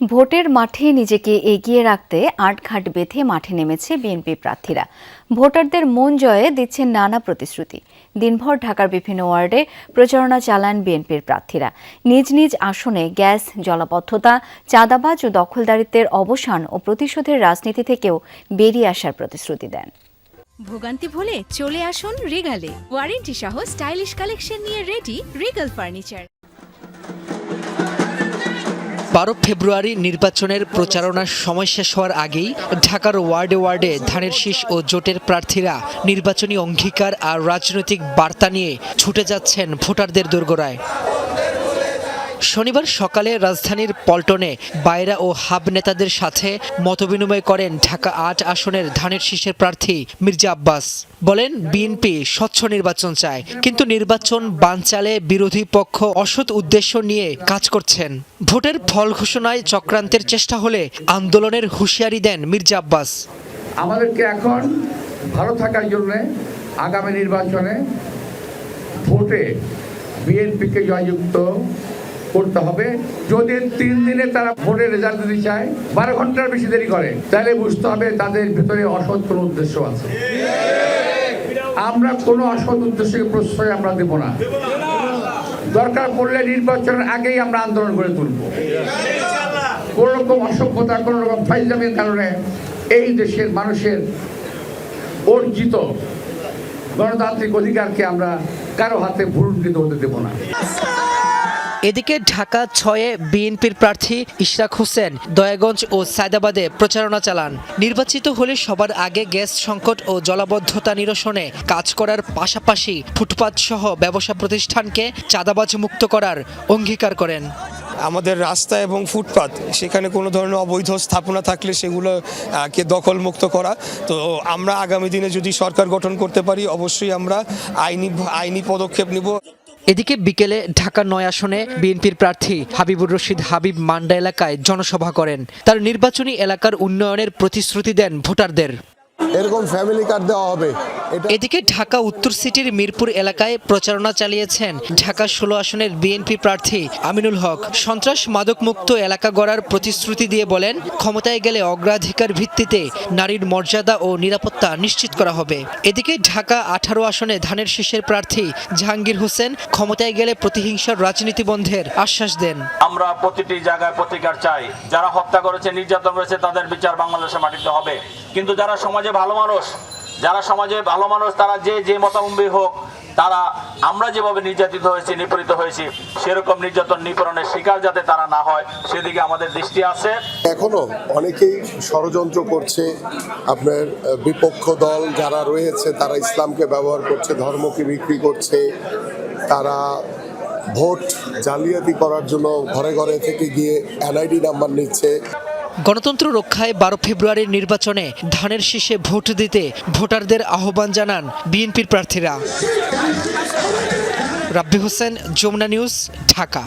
ভোটের মাঠে নিজেকে এগিয়ে রাখতে আটঘাট বেঁধে মাঠে নেমেছে বিএনপি প্রার্থীরা। ভোটারদের মন জয়ে দিচ্ছেন নানা প্রতিশ্রুতি। দিনভর ঢাকার বিভিন্ন ওয়ার্ডে প্রচারণা চালান বিএনপির প্রার্থীরা। নিজ নিজ আসনে গ্যাস, জলাবদ্ধতা, চাঁদাবাজ ও দখলদারিত্বের অবসান ও প্রতিশোধের রাজনীতি থেকেও বেরিয়ে আসার প্রতিশ্রুতি দেন। ভোগান্তি ভুলে চলে আসুন রিগালে। ওয়ারেন্টি সহ স্টাইলিশ কালেকশন নিয়ে রেডি রিগাল ফার্নিচার। বারো ফেব্রুয়ারি নির্বাচনের প্রচারণার সময় শেষ হওয়ার আগেই ঢাকার ওয়ার্ডে ওয়ার্ডে ধানের শীষ ও জোটের প্রার্থীরা নির্বাচনী অঙ্গীকার আর রাজনৈতিক বার্তা নিয়ে ছুটে যাচ্ছেন ভোটারদের দোরগোড়ায়। শনিবার সকালে রাজধানীর পল্টনে বাইরা ও হাব নেতাদের সাথে মতবিনিময় করেন ঢাকা আট আসনের ধানের শীষের প্রার্থী মির্জা আব্বাস। বলেন, বিএনপি স্বচ্ছ নির্বাচন চায়, কিন্তু নির্বাচন বানচালে বিরোধী পক্ষ অসৎ উদ্দেশ্য নিয়ে কাজ করছেন। ভোটের ফল ঘোষণায় চক্রান্তের চেষ্টা হলে আন্দোলনের হুঁশিয়ারি দেন মির্জা আব্বাস। আমাদেরকে এখন ভালো থাকার জন্য আগামী নির্বাচনে ভোটে বিএনপিকে জয়যুক্ত করতে হবে। যদি তিন দিনে তারা ভোটের রেজাল্ট দিতে চায়, বারো ঘণ্টার বেশি দেরি করে, তাহলে বুঝতে হবে তাদের ভিতরে অসৎ কোনো উদ্দেশ্য আছে। আমরা কোনো অসৎ উদ্দেশ্যকে প্রশ্রয় আমরা দেব না। দরকার পড়লে নির্বাচনের আগেই আমরা আন্দোলন করে তুলব। কোন রকম অসভ্যতা, কোন রকম ফাইজামের কারণে এই দেশের মানুষের অর্জিত গণতান্ত্রিক অধিকারকে আমরা কারও হাতে ভুলুণ্ঠিত হতে দেব না। এদিকে ঢাকা ছয়ে বিএনপির প্রার্থী ইশরাক হোসেন দয়াগঞ্জ ও সায়দাবাদে প্রচারণা চালান। নির্বাচিত হলে সবার আগে গ্যাস সংকট ও জলাবদ্ধতা নিরসনে কাজ করার পাশাপাশি ফুটপাত সহ ব্যবসা প্রতিষ্ঠানকে চাঁদাবাজ মুক্ত করার অঙ্গীকার করেন। আমাদের রাস্তা এবং ফুটপাত, সেখানে কোনো ধরনের অবৈধ স্থাপনা থাকলে সেগুলো কে দখল মুক্ত করা। তো আমরা আগামী দিনে যদি সরকার গঠন করতে পারি, অবশ্যই আমরা আইনি আইনি পদক্ষেপ নিব। এদিকে বিকেলে ঢাকা নয় আসনে বিএনপির প্রার্থী হাবিবুর রশিদ হাবিব মান্ডা এলাকায় জনসভা করেন। তার নির্বাচনী এলাকার উন্নয়নের প্রতিশ্রুতি দেন ভোটারদের। এরকম ফ্যামিলি কার্ড দেওয়া হবে। এদিকে ঢাকা উত্তর সিটির মিরপুর এলাকায় প্রচারণা চালিয়েছেন ঢাকা ষোলো আসনের বিএনপি প্রার্থী আমিনুল হক। সন্ত্রাস মাদকমুক্ত এলাকা গড়ার প্রতিশ্রুতি দিয়ে বলেন ক্ষমতায় গেলে অগ্রাধিকার ভিত্তিতে নারীর মর্যাদা ও নিরাপত্তা নিশ্চিত করা হবে। এদিকে ঢাকা আঠারো আসনে ধানের শীষের প্রার্থী জাহাঙ্গীর হোসেন ক্ষমতায় গেলে প্রতিহিংসার রাজনীতি বন্ধের আশ্বাস দেন। আমরা প্রতিটি জায়গায় প্রতিকার চাই। যারা হত্যা করেছে নির্যাতন করেছে তাদের বিচার বাংলাদেশের মাটিতে হবে। কিন্তু যারা সমাজে ভালো মানুষ, যারা সমাজে ভালো মানুষ, তারা যে যে মতাবম্বী হোক, তারা আমরা যেভাবে নির্যাতিত হয়েছি, নিপীড়িত হয়েছি, সেরকম নির্যাতন নিপীড়নের শিকার যাতে তারা না হয়, সেদিকে আমাদের দৃষ্টি আছে। এখনও অনেকেই ষড়যন্ত্র করছে, আপনার বিপক্ষ দল যারা রয়েছে, তারা ইসলামকে ব্যবহার করছে, ধর্মকে বিক্রি করছে, তারা ভোট জালিয়াতি করার জন্য ঘরে ঘরে থেকে গিয়ে এনআইডি নাম্বার নিচ্ছে। গণতন্ত্র রক্ষায় বারো ফেব্রুয়ারির নির্বাচনে ধানের শীষে ভোট দিতে ভোটারদের আহ্বান জানান বিএনপির প্রার্থীরা। রাব্বি হোসেন, যমুনা নিউজ, ঢাকা।